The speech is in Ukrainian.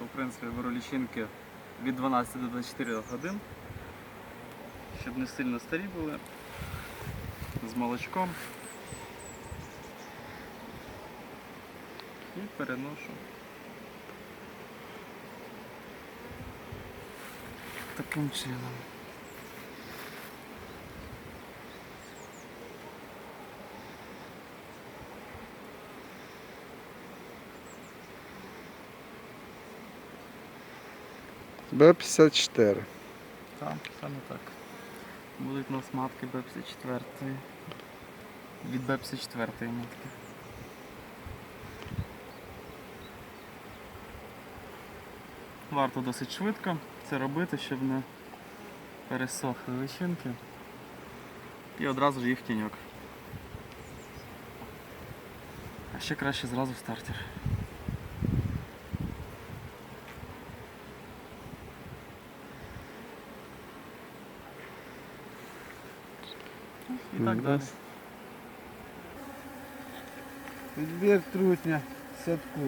в принципі беру лічинки від 12 до 24 годин, щоб не сильно старі були, з молочком. І переношу. Таким чином. Б-54. Так, саме так. Будуть у нас матки Б-54. Від Б-54 матки. Варто досить швидко це робити, щоб не пересохли личинки. І одразу ж їх тіньок. А ще краще зразу в стартер. І так далі. Відбір трутня садку.